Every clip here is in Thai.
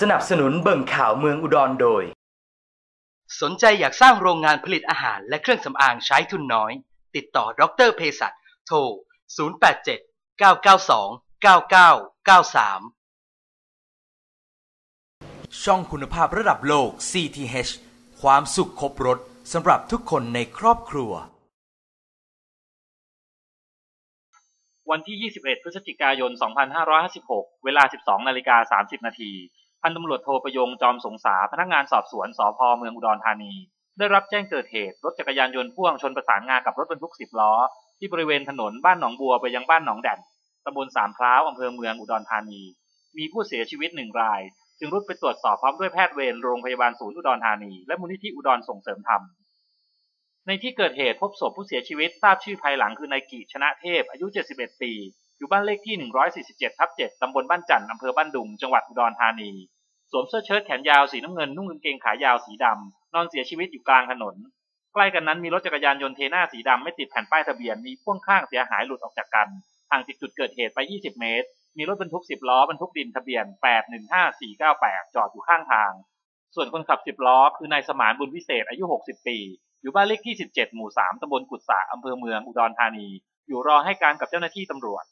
สนับสนุนเบิ่งข่าวเมืองอุดรโดย สนใจอยากสร้างโรงงานผลิตอาหารและเครื่องสำอางใช้ทุนน้อย ติดต่อดรเภสัชโทร 087 992 9993 ช่องคุณภาพระดับโลก CTH ความสุขครบรถสำหรับทุกคนในครอบครัว วันที่ 21 พฤศจิกายน 2556 เวลา 12 นาฬิกา 30 นาที พันตำรวจโทประยงจอมสงสาพนักงานสอบสวนสพเมืองอุดรธานี ได้รับแจ้งเกิดเหตุรถจักรยานยนต์พ่วงชนประสานงากับรถบรรทุก10ล้อ ที่บริเวณถนนบ้านหนองบัวไปยังบ้านหนองแด่นตำบลสามพร้าวอำเภอเมืองอุดรธานี มีผู้เสียชีวิตหนึ่งราย จึงรุดไปตรวจสอบพร้อมด้วยแพทย์เวรโรงพยาบาลศูนย์อุดรธานี และมูลนิธิอุดรส่งเสริมธรรมในที่เกิดเหตุพบศพผู้เสียชีวิตทราบชื่อภายหลังคือนายกิชนะเทพอายุ 71 ปี อยู่บ้านเลขที่ 147 ทับ 7 ตำบลบ้านจันทร์อำเภอบ้านดุง จังหวัดอุดรธานี สวมเสื้อเชิ้ตแขนยาวสีน้ำเงิน นุ่งกางเกงขายาวสีดำ นอนเสียชีวิตอยู่กลางถนน ใกล้กันนั้นมีรถจักรยานยนต์เทน่าสีดำไม่ติดแผ่นป้ายทะเบียน มีพ่วงข้างเสียหายหลุดออกจากกัน ห่างจากจุดเกิดเหตุไป 20 เมตร มีรถบรรทุก 10 ล้อบรรทุกดินทะเบียน 815498 จอดอยู่ข้างทาง ส่วนคนขับ 10 ล้อ คือนายสมานบุญวิเศษอายุ 60 ปี อยู่บ้านเลขที่ 17 หมู่ 3ตำบลกุดสาอำเภอเมือง อุดรธานี อยู่รอให้การกับเจ้าหน้าที่ตำรวจ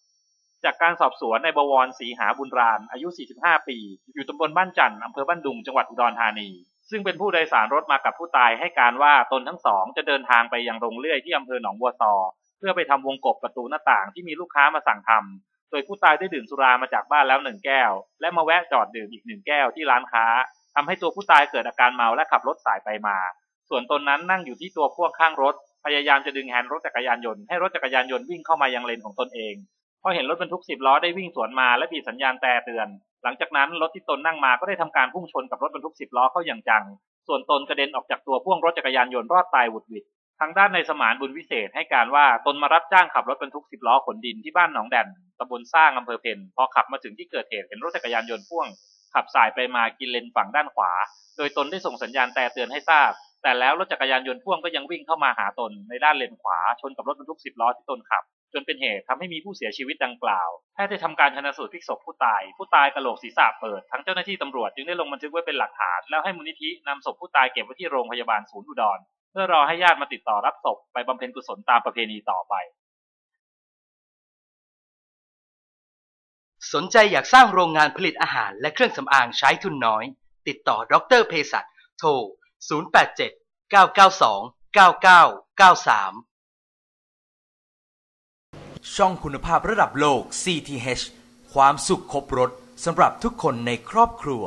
จากการสอบสวนในบวรศรีหาบุญราน อายุ 45 ปี อยู่ตำบลบ้านจันทร์อำเภอบ้านดุง จังหวัดอุดรธานี ซึ่งเป็นผู้โดยสารรถมากับผู้ตายให้การว่าตนทั้งสองจะเดินทางไปยังโรงเลื่อยที่อำเภอหนองบัวซอ เพื่อไปทำวงกบประตูหน้าต่างที่มีลูกค้ามาสั่งทำโดยผู้ตายได้ดื่มสุรามาจากบ้านแล้วหนึ่งแก้ว และมาแวะจอดดื่มอีกหนึ่งแก้วที่ร้านค้าทำให้ตัวผู้ตายเกิดอาการเมาและขับรถสายไปมา ส่วนตนนั้นนั่งอยู่ที่ตัวพ่วงข้างรถ พยายามจะดึงแฮนด์รถจักรยานยนต์ให้รถจักรยานยนต์วิ่งเข้ามายังเลนของตนเอง พอเห็นรถบรรทุกสิบล้อได้วิ่งสวนมาและบีบสัญญาณแต่เตือน หลังจากนั้นรถที่ตนนั่งมาก็ได้ทำการพุ่งชนกับรถบรรทุกสิบล้อเข้าอย่างจัง ส่วนตนกระเด็นออกจากตัวพ่วงรถจักรยานยนต์รอดตายหวุดหวิดทางด้านในสมานบุญวิเศษให้การว่าตนมารับจ้างขับรถบรรทุกสิบล้อขนดินที่บ้านหนองแดนตำบลสร้างอำเภอเพนพอขับมาถึงที่เกิดเหตุเห็นรถจักรยานยนต์พ่วง ขับสายไปมากินเลนฝั่งด้านขวา โดยตนได้ส่งสัญญาณแต่เตือนให้ทราบ แต่แล้วรถจักรยานยนต์พ่วงก็ยังวิ่งเข้ามาหาตนในด้านเลนขวาชนกับรถบรรทุกสิบล้อที่ตนขับ จนเป็นเหตุทำให้มีผู้เสียชีวิตดังกล่าวแพทย์ได้ทำการชันสูตรพลิกศพผู้ตาย ผู้ตายกระโหลกศีรษะเปิด ทั้งเจ้าหน้าที่ตำรวจจึงได้ลงบันทึกไว้เป็นหลักฐาน แล้วให้มูลนิธินำศพผู้ตายเก็บไว้ที่โรงพยาบาลศูนย์อุดร เพื่อรอให้ญาติมาติดต่อรับศพไปบำเพ็ญกุศลตามประเพณีต่อไป สนใจอยากสร้างโรงงานผลิตอาหารและเครื่องสำอางใช้ทุนน้อย ติดต่อดรเภสัชโทร 087 992 9993 ช่องคุณภาพระดับโลก CTH ความสุขครบรถสำหรับทุกคนในครอบครัว